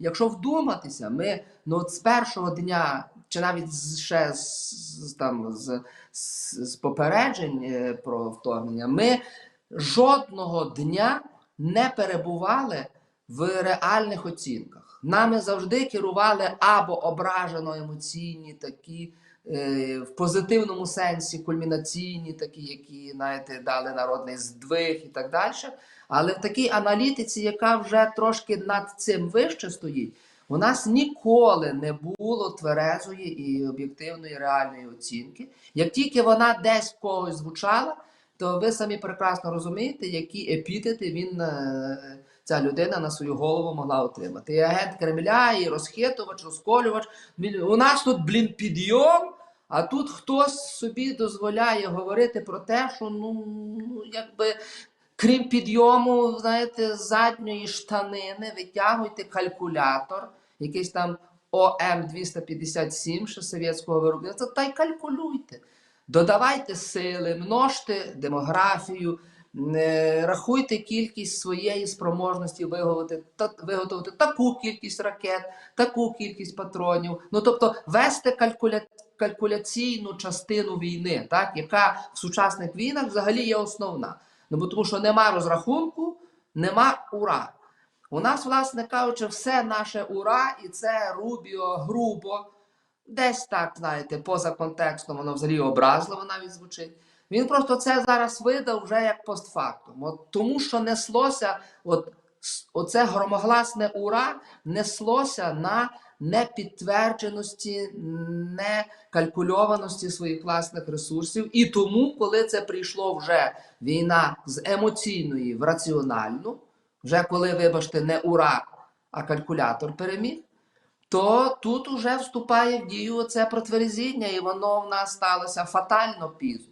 якщо вдуматися, ми ну, от з першого дня, чи навіть ще з, там, з, з, з попереджень е, про вторгнення, ми жодного дня не перебували в реальних оцінках. Нами завжди керували або ображено емоційні такі. Е, В позитивному сенсі кульмінаційні, такі, які знаєте, дали народний здвиг і так далі. Але в такій аналітиці, яка вже трошки над цим вище стоїть, у нас ніколи не було тверезої і об'єктивної реальної оцінки. Як тільки вона десь в когось звучала, то ви самі прекрасно розумієте, які епітети він, е, ця людина на свою голову могла отримати. І агент Кремля, і розхитувач, розколювач. У нас тут, блін, підйом. А тут хтось собі дозволяє говорити про те, що ну, ну якби крім підйому, знаєте, задньої штанини витягуйте калькулятор, якийсь там ОМ 257 ще совєтського виробництва, та й калькулюйте. Додавайте сили, множте демографію, е, рахуйте кількість своєї спроможності виготовити, та, виготовити таку кількість ракет, таку кількість патронів. Ну тобто вести калькуля, калькуляційну частину війни, так, яка в сучасних війнах взагалі є основна. Ну бо тому що нема розрахунку, нема ура. У нас, власне кажучи, все наше ура, і це Рубіо грубо, десь так, знаєте, поза контекстом, воно взагалі образливо навіть звучить. Він просто це зараз видав вже як постфактум. От тому, що неслося, от оце громогласне ура неслося на непідтвердженості, некалькульованості своїх власних ресурсів. І тому, коли це прийшло вже війна з емоційної в раціональну, вже коли, вибачте, не ура, а калькулятор переміг, то тут уже вступає в дію це протверезіння, і воно в нас сталося фатально пізно.